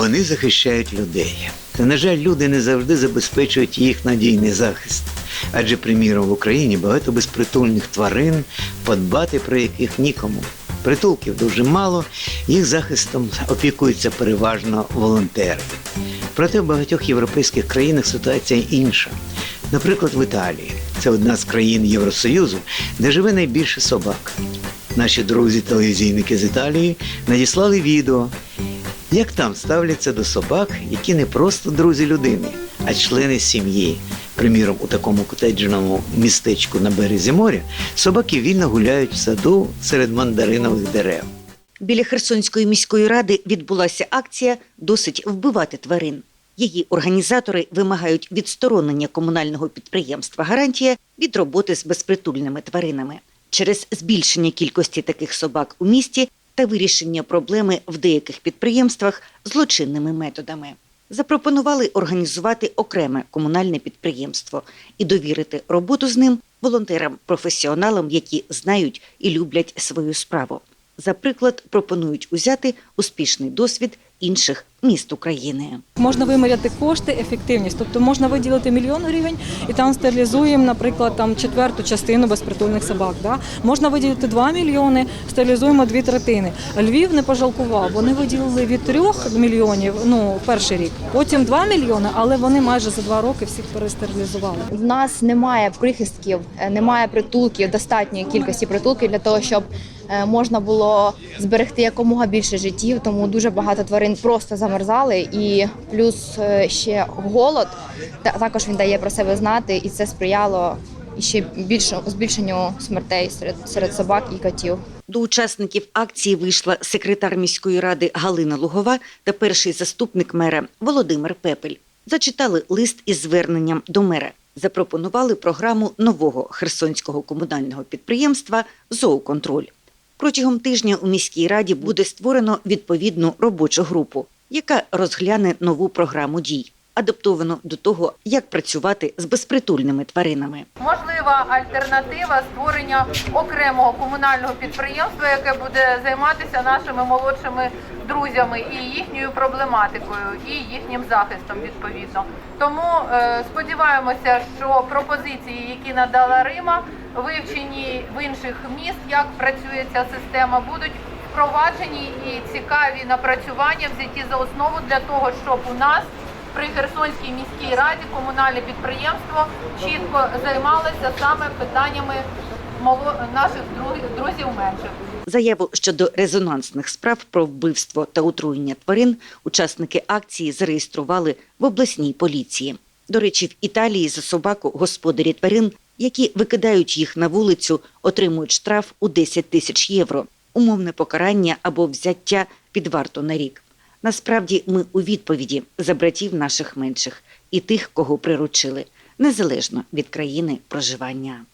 Вони захищають людей. Та, на жаль, люди не завжди забезпечують їх надійний захист. Адже, приміром, в Україні багато безпритульних тварин, подбати про яких нікому. Притулків дуже мало, їх захистом опікуються переважно волонтери. Проте в багатьох європейських країнах ситуація інша. Наприклад, в Італії це одна з країн Євросоюзу, де живе найбільше собак. Наші друзі-телевізійники з Італії надіслали відео, як там ставляться до собак, які не просто друзі людини, а члени сім'ї. Приміром, у такому котеджному містечку на березі моря собаки вільно гуляють в саду серед мандаринових дерев. Біля Херсонської міської ради відбулася акція Досить вбивати тварин. Її організатори вимагають відсторонення комунального підприємства Гарантія від роботи з безпритульними тваринами через збільшення кількості таких собак у місті та вирішення проблеми в деяких підприємствах злочинними методами. Запропонували організувати окреме комунальне підприємство і довірити роботу з ним волонтерам-професіоналам, які знають і люблять свою справу. За приклад пропонують узяти успішний досвід інших міст України. Можна виміряти кошти, ефективність, тобто можна виділити мільйон гривень і там стерилізуємо, наприклад, там четверту частину безпритульних собак. Да? Можна виділити 2 мільйони, стерилізуємо дві третини. Львів не пожалкував. Вони виділили від 3 мільйонів ну перший рік, потім 2 мільйони, але вони майже за два роки всіх перестерилізували. В нас немає прихистків, е, немає притулків, достатньої кількості притулків для того, щоб е, можна було зберегти якомога більше життів. Тому дуже багато тварин просто замерзали, і плюс е, ще голод також він дає про себе знати, і це сприяло ще більшому збільшенню смертей серед серед собак і котів. До учасників акції вийшла секретар міської ради Галина Лугова та перший заступник мера Володимир Пепель. Зачитали лист із зверненням до мера. Запропонували програму нового херсонського комунального підприємства Зооконтроль. Протягом тижня у міській раді буде створено відповідну робочу групу, яка розгляне нову програму дій, адаптовану до того, як працювати з безпритульними тваринами. можлива альтернатива створення окремого комунального підприємства, яке буде займатися нашими молодшими друзями і їхньою проблематикою, і їхнім захистом відповідно. Тому е, сподіваємося, що пропозиції, які надала Рима, вивчені в інших міст, як працює ця система, будуть впроваджені і цікаві напрацювання взяті за основу для того, щоб у нас при Херсонській міській раді комунальне підприємство чітко займалося саме питаннями наших друзів менших. Заяву щодо резонансних справ про вбивство та отруєння тварин учасники акції зареєстрували в обласній поліції. До речі, в Італії за собаку господарі тварин, які викидають їх на вулицю, отримують штраф у 10 тисяч євро, умовне покарання або взяття під варту на рік. Насправді ми у відповіді за братів наших менших і тих, кого приручили, незалежно від країни проживання.